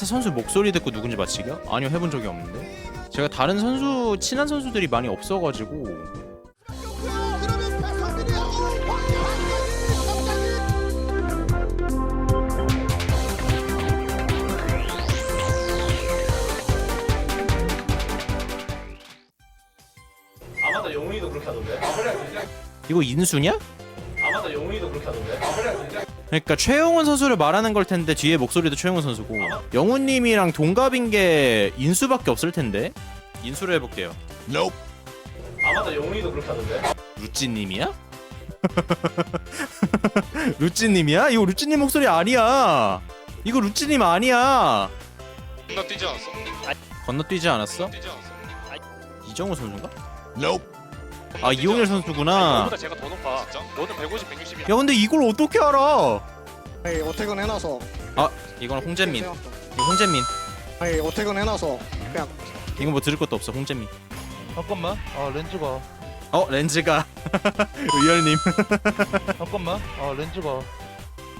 바깥에 선수 목소리 듣고 누군지 맞히기요? 아니요 해본 적이 없는데 제가 다른 선수 친한 선수들이 많이 없어가지고 그러면 패스들이 아 맞다 영훈이도 그렇게 하던데 아 그래 이거 인수냐? 아 맞다 영훈이도 그렇게 하던데 아 그래 그러니까 최영훈 선수를 말하는 걸 텐데 뒤에 목소리도 최영훈 선수고 영훈님이랑 동갑인 게 인수밖에 없을 텐데 인수를 해볼게요. 아 맞다 영훈이도 그렇게 하던데 루찌님이야? 루찌님이야? 이거 루찌님 목소리 아니야. 이거 루찌님 아니야. 건너뛰지 않았어? 건너뛰지 않았어? 이정우 선수인가? 아 이용일 선수구나. 너보다 제가 더 높아 진짜? 너는 150, 160이야 야 근데 이걸 어떻게 알아? 아니 어택은 해놔서 아 이건 홍재민. 이거 홍재민. 아니 어택은 해놔서 그냥 이거 뭐 들을 것도 없어 홍재민. 잠깐만. 아 렌즈가. 어 렌즈가 의열님. 잠깐만. 아 렌즈가.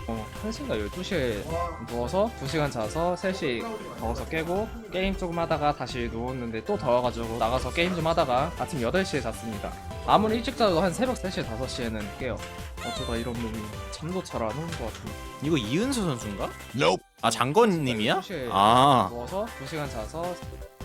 어, 1시인가 12시에 누워서 2시간 자서 3시 더워서 깨고 게임 조금 하다가 다시 누웠는데 또 더워가지고 나가서 게임 좀 하다가 아침 8시에 잤습니다. 아무리 일찍 자도 한 새벽 3시, 5시에는 깨요. 어쩌다 이런 놈이 잠도 잘 안 오는 것 같은데. 이거 이은수 선수인가? 아 장건님이야? 12시에 아 누워서 2시간 자서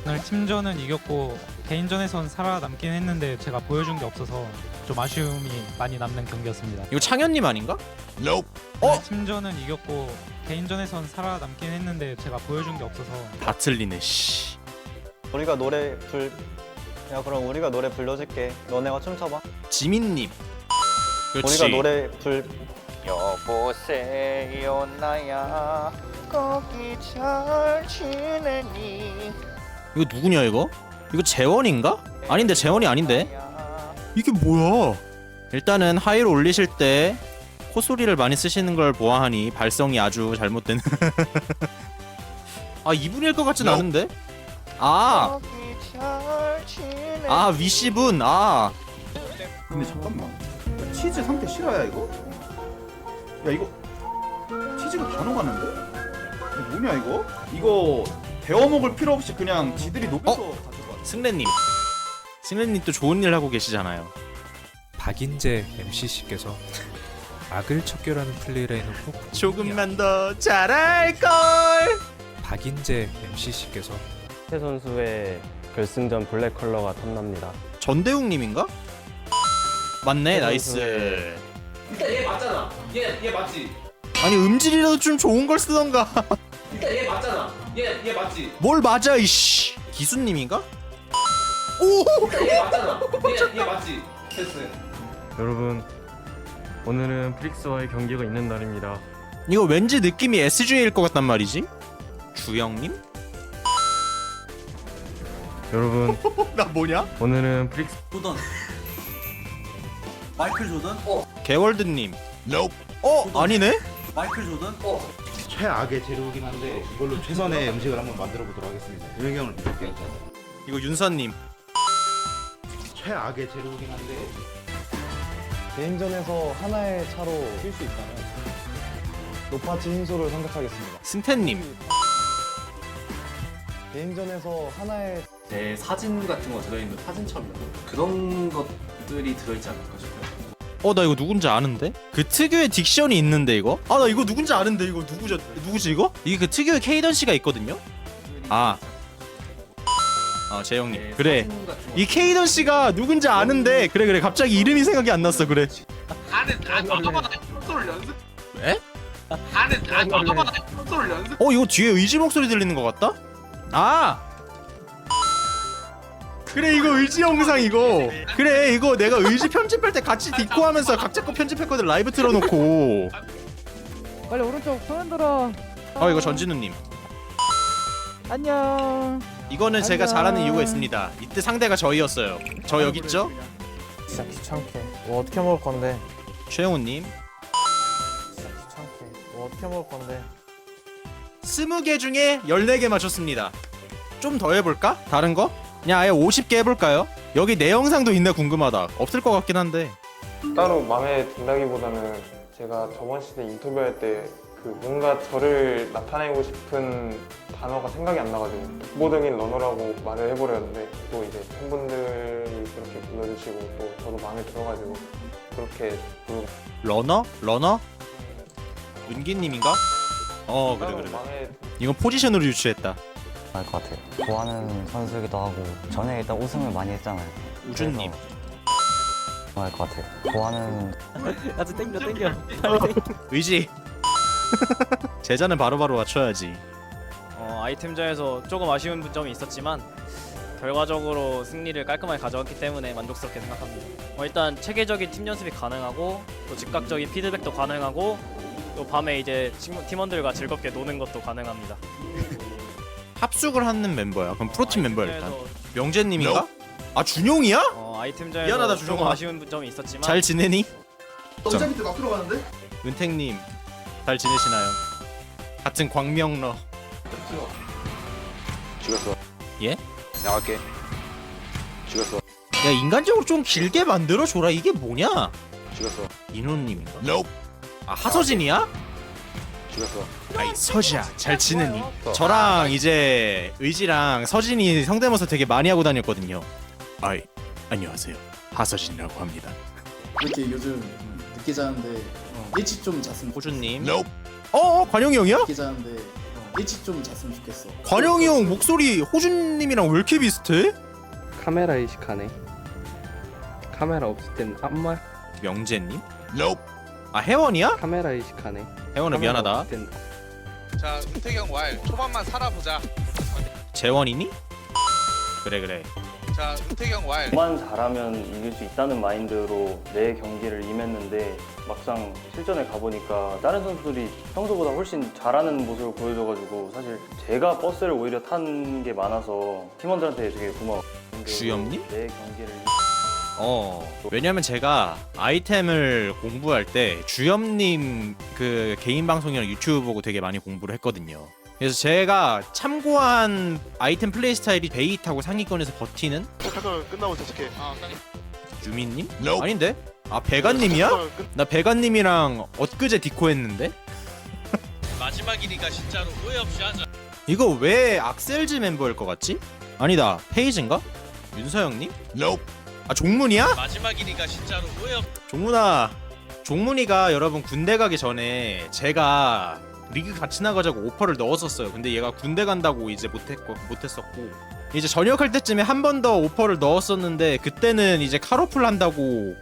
오늘 팀전은 이겼고 개인전에선 살아남긴 했는데 제가 보여준 게 없어서 좀 아쉬움이 많이 남는 경기였습니다. 이거 창현님 아닌가? 오늘 어? 팀전은 이겼고 개인전에선 살아남긴 했는데 제가 보여준 게 없어서 다 틀리네 씨. 우리가 노래 불. 야 그럼 우리가 노래 불러줄게. 너네가 춤춰봐. 지민님. 그렇지. 우리가 노래 불. 여보세요 나야 거기 잘 지내니 이거 누구냐 이거? 이거 재원인가? 아닌데 재원이 아닌데? 이게 뭐야? 일단은 하이로 올리실 때 콧소리를 많이 쓰시는 걸 보아하니 발성이 아주 잘못된. 아 이분일 것 같진 않은데? 아, 거기 아 위시분, 아 근데 잠깐만 야, 치즈 상태 실화야 이거? 야 이거 치즈가 다 녹았는데? 이거 뭐냐 이거? 이거 데워 먹을 필요 없이 그냥 지들이 녹여서 가져가 승래님. 승래님 또 좋은 일 하고 계시잖아요. 박인재 MC씨께서 악을 척결하는 플레이를 해놓고 조금만 더 잘할 걸. 박인재 MC씨께서 태 선수의 결승전 블랙 컬러가 탐납니다. 전대웅님인가? 맞네, 네, 나이스. 일단 얘 맞잖아 얘 얘 맞지 아니 음질이라도 좀 좋은 걸 쓰던가. 일단 얘 맞잖아 얘 얘 맞지 뭘 맞아 이씨. 기수님인가? 오! 일단 얘 맞잖아 얘 얘 맞지 됐어 여러분 오늘은 프릭스와의 경기가 있는 날입니다. 이거 왠지 느낌이 SGA일 것 같단 말이지? 주영님? 여러분 나 뭐냐? 오늘은 프릭스 조던 마이클 조던? 개월드님. 어 아니네? 마이클 조던? 최악의 재료이긴 한데 이걸로 최선의 음식을 한번 만들어 보도록 하겠습니다 유행형을 믿을게요 이거 윤서님. 최악의 재료이긴 한데 개인전에서 하나의 차로 뛸 수 있다면 노파치 힘소를 선택하겠습니다. 승태님. 개인전에서 하나의 제 사진 같은 거 들어있는 사진첩 그런 것들이 들어있지 않을까 싶어요 어 나 이거 누군지 아는데? 그 특유의 딕션이 있는데 이거? 아 나 이거 누군지 아는데 이거 누구죠? 누구지 이거? 이게 그 특유의 케이던 씨가 있거든요. 아. 어 재영님. 그래. 이 케이던 씨가 누군지 아는데 그래 그래 갑자기 이름이 생각이 안 났어 그래. 아는 아 너도보다 콘솔 연습 에? 아는 아 너도보다 콘솔 연습 어 이거 뒤에 의지 목소리 들리는 것 같다? 아 그래 이거 의지 영상 이거 그래 이거 내가 의지 편집할 때 같이 디코 하면서 각자 거 편집했거든 라이브 틀어놓고 빨리 오른쪽 손 흔들어. 어 이거 전진우님 안녕. 이거는 제가 안녕. 잘하는 이유가 있습니다 이때 상대가 저희였어요 저 여기 있죠? 진짜 귀찮게. 뭐 어떻게 먹을 건데? 최영훈님 진짜 귀찮게. 뭐 어떻게 먹을 건데? 20개 중에 14개 맞췄습니다 좀 더 해볼까? 다른 거? 그냥 아예 50개 해볼까요? 여기 내 영상도 있나 궁금하다 없을 것 같긴 한데 따로 마음에 든다기보다는 제가 저번 시대 인터뷰할 때 그 뭔가 저를 나타내고 싶은 단어가 생각이 안 나가지고 모등인 러너라고 말을 해버렸는데 또 이제 팬분들이 그렇게 불러주시고 또 저도 마음에 들어가지고 그렇게 부르고 러너? 러너? 은기님인가? 어 그래 그래. 마음에 이건 포지션으로 유추했다. 알것 같아요. 좋아하는 선수이기도 하고 전에 일단 우승을 많이 했잖아요. 우준님. 알것 같아요. 좋아하는 아주 땡겨 땡겨 의지. 제자는 바로바로 맞춰야지. 어, 아이템전에서 조금 아쉬운 점이 있었지만 결과적으로 승리를 깔끔하게 가져왔기 때문에 만족스럽게 생각합니다. 어, 일단 체계적인 팀 연습이 가능하고 또 즉각적인 피드백도 가능하고 또 밤에 이제 친구- 팀원들과 즐겁게 노는 것도 가능합니다. 합숙을 하는 멤버야. 그럼 프로팀 멤버야 일단. 아이템전에서, 명재님인가? 아 준용이야? 어, 아이템전에서 미안하다, 조금 준영아. 아쉬운 점이 있었지만 잘 지내니? 점 밑에 막 들어가는데? 은택님 잘 지내시나요? 같은 광명러. 죽였어. 예? 나갈게. 죽였어. 야 인간적으로 좀 길게 만들어 줘라. 이게 뭐냐? 죽였어. 인호님인가? 아 하서진이야? 아이 서지야 잘 지내니? 저랑 이제 의지랑 서진이 성대모사 되게 많이 하고 다녔거든요. 아이 안녕하세요 하서진이라고 합니다. 이렇게 요즘 늦게 자는데 일찍 좀 잤으면 호준님. 어 관영이 형이야? 늦게 자는데 일찍 좀 잤으면 좋겠어. 관영이 형 목소리 호준님이랑 왜 이렇게 비슷해? 카메라 의식하네. 카메라 없을 땐 아무 명재님? 아 혜원이야? 카메라 의식하네. 혜원아 미안하다. 자, 은택형 왈. 초반만 살아보자. 재원이니? 그래 그래. 자, 은택형 왈. 만 잘하면 이길 수 있다는 마인드로 내 경기를 임했는데 막상 실전에 가보니까 다른 선수들이 평소보다 훨씬 잘하는 모습을 보여줘가지고 사실 제가 버스를 오히려 탄 게 많아서 팀원들한테 되게 고마워. 주엽님? 내 경기를 어 왜냐면 제가 아이템을 공부할 때 주엽님 그 개인 방송이랑 유튜브 보고 되게 많이 공부를 했거든요. 그래서 제가 참고한 아이템 플레이 스타일이 베이트하고 상위권에서 버티는 태클 끝나고 도착해. 아, 깜짝이야. 유민님? 아닌데? 아 베가님이야? 나 베가님이랑 엊그제 디코 했는데? 마지막이니까 진짜로 후회 없이 하자. 이거 왜 악셀즈 멤버일 것 같지? 아니다 페이지인가? 윤서영님? 아 종문이야? 마지막이니까 진짜로 없. 종문아 종문이가 여러분 군대 가기 전에 제가 리그 같이 나가자고 오퍼를 넣었었어요 근데 얘가 군대 간다고 이제 못했고 못했었고 이제 전역할 때쯤에 한 번 더 오퍼를 넣었었는데 그때는 이제 카로풀 한다고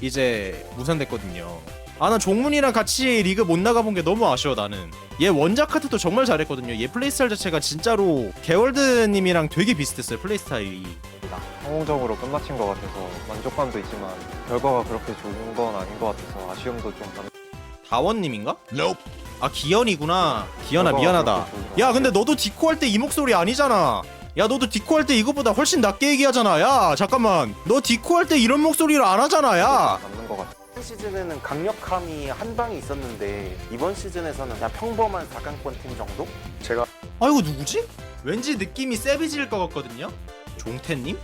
이제 무산됐거든요 아 나 종문이랑 같이 리그 못 나가본 게 너무 아쉬워 나는. 얘 원작 카트도 정말 잘했거든요. 얘 플레이 스타일 자체가 진짜로 개월드님이랑 되게 비슷했어요 플레이 스타일이. 성공적으로 끝마친 것 같아서 만족감도 있지만 결과가 그렇게 좋은 건 아닌 것 같아서 아쉬움도 좀 남. 다원님인가? 아 기현이구나. 기현아 결과가 미안하다. 그렇게 좋은 것야 근데 너도 디코 할 때 이 목소리 아니잖아. 야 너도 디코 할 때 이거보다 훨씬 낮게 얘기하잖아. 야 잠깐만. 너 디코 할 때 이런 목소리를 안 하잖아 야. 남는 것 같아. 시즌에는 강력함이 한 방이 있었는데 이번 시즌에서는 그냥 평범한 4강권 팀 정도? 제가 아 이거 누구지? 왠지 느낌이 세비지일 것 같거든요 종태님?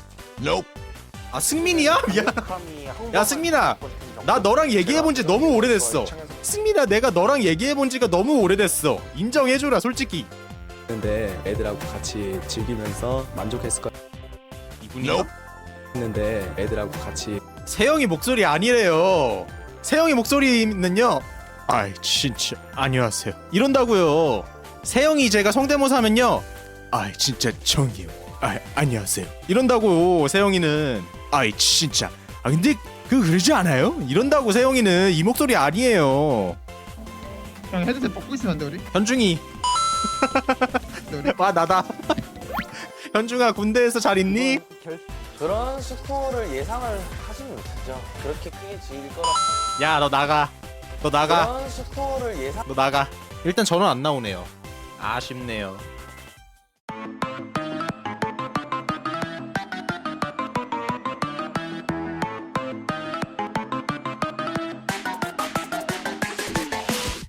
아 승민이야? 미안 강력함이 평범한 야, 승민아. 4강권 팀 정도? 나 너랑 얘기해본 지 너무 오래됐어 승민아 내가 너랑 얘기해본 지가 너무 오래됐어 인정해줘라 솔직히 근데 애들하고 같이 즐기면서 만족했을 것 이분이요? 같는데 애들하고 같이 세영이 목소리 아니래요. 세영이 목소리는요. 아이 진짜 안녕하세요. 이런다고요. 세영이 제가 성대모사 하면요. 아이 진짜 정이요. 아 안녕하세요. 이런다고 세영이는 아이 진짜. 아 근데 그 그러지 않아요? 이런다고 세영이는 이 목소리 아니에요. 형 헤드셋 뽑고 있으면 안 돼, 우리? 현중이. 와 나다. 현중아 군대에서 잘 있니? 그런 스코어를 예상을 는 못했죠. 그렇게 크게 지을 거라. 야 너 나가. 너 나가. 그런 스코어를 예상. 너 나가. 일단 전원 안 나오네요. 아쉽네요.